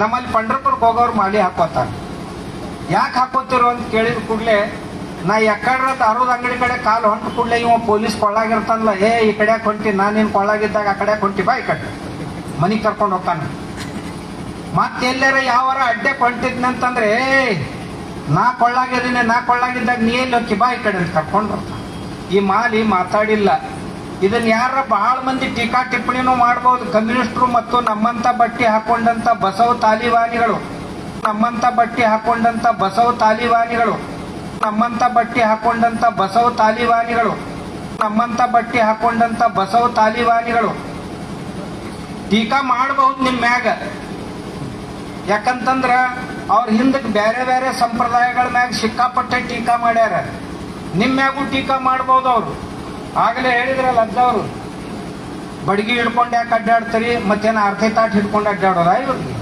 ನಮ್ಮಲ್ಲಿ ಪಂಡ್ರಪುರಕ್ಕೆ ಹೋಗೋರು ಮಾಲಿ ಹಾಕೋತಾರ. ಯಾಕೆ ಹಾಕೋತಿರು ಅಂತ ಕೇಳಿದ ಕೂಡಲೇ, ನಾ ಎಕ್ಕಡ್ರ ಅರೋದ್ ಅಂಗಡಿ ಕಡೆ ಕಾಲು ಹೊಂಟ ಕೂಡಲೇ ಇವ ಪೊಲೀಸ್ ಕೊಳ್ಳಾಗಿರ್ತಾನಲ್ಲ, ಏ, ಈ ಕಡೆ ಹೊಂಟಿ ನಾನು ನಿನ್ ಕೊಳ್ಳಾಗಿದ್ದಾಗ ಆ ಕಡೆ ಹೊಂಟಿ ಬಾ ಈ ಕಡೆ. ಮನಿಗೆ ಕರ್ಕೊಂಡು ಹೋಗ್ತಾನೆ. ಮತ್ತೆಲ್ಲರ ಯಾವಾರ ಅಡ್ಡೆ ಹೊಂಟಿದ್ನಂತಂದ್ರೆ ಏ, ನಾ ಕೊಳ್ಳಾಗಿದ್ದೀನಿ, ನಾ ಕೊಳ್ಳಾಗಿದ್ದಾಗ ನೀ ಎಲ್ಲಿ ಹೋಗಿ, ಬಾ ಈ ಕಡೆ. ಕರ್ಕೊಂಡು ಈ ಮಾಲಿ ಮಾತಾಡಿಲ್ಲ. ಇದನ್ನ ಯಾರ ಬಹಳ ಮಂದಿ ಟೀಕಾ ಟಿಪ್ಪಣಿನೂ ಮಾಡಬಹುದು ಕಮ್ಯುನಿಸ್ಟರು ಮತ್ತು ನಮ್ಮಂತ ಬಟ್ಟಿ ಹಾಕೊಂಡಂತ ಬಸವ ತಾಲಿವಾನಿಗಳು. ನಮ್ಮಂತ ಬಟ್ಟಿ ಹಾಕೊಂಡಂತ ಬಸವ ತಾಲಿವಾನಿಗಳು. ನಮ್ಮಂತ ಬಟ್ಟಿ ಹಾಕೊಂಡಂತ ಬಸವ ತಾಲಿವಾನಿಗಳು. ನಮ್ಮಂತ ಬಟ್ಟೆ ಹಾಕೊಂಡಂತ ಬಸವ ತಾಲಿವಾನಿಗಳು. ಟೀಕಾ ಮಾಡಬಹುದು ನಿಮ್ ಮ್ಯಾಗ. ಯಾಕಂತಂದ್ರ ಅವ್ರ ಹಿಂದಕ್ಕೆ ಬೇರೆ ಬೇರೆ ಸಂಪ್ರದಾಯಗಳ ಮ್ಯಾಗ ಸಿಕ್ಕಾಪಟ್ಟೆ ಟೀಕಾ ಮಾಡ್ಯಾರ. ನಿಮ್ಮ ಮ್ಯಾಗೂ ಟೀಕಾ ಮಾಡ್ಬೋದು ಅವ್ರು. ಆಗಲೇ ಹೇಳಿದ್ರಲ್ಲ ಅಜ್ಜವರು ಬಡಗಿ ಹಿಡ್ಕೊಂಡು ಯಾಕೆ ಅಡ್ಡಾಡ್ತೀರಿ? ಮತ್ತೇನು ಅರ್ಧ ತಾಟ್ ಹಿಡ್ಕೊಂಡು ಅಡ್ಡಾಡೋದ ಇವ್ರಿಗೆ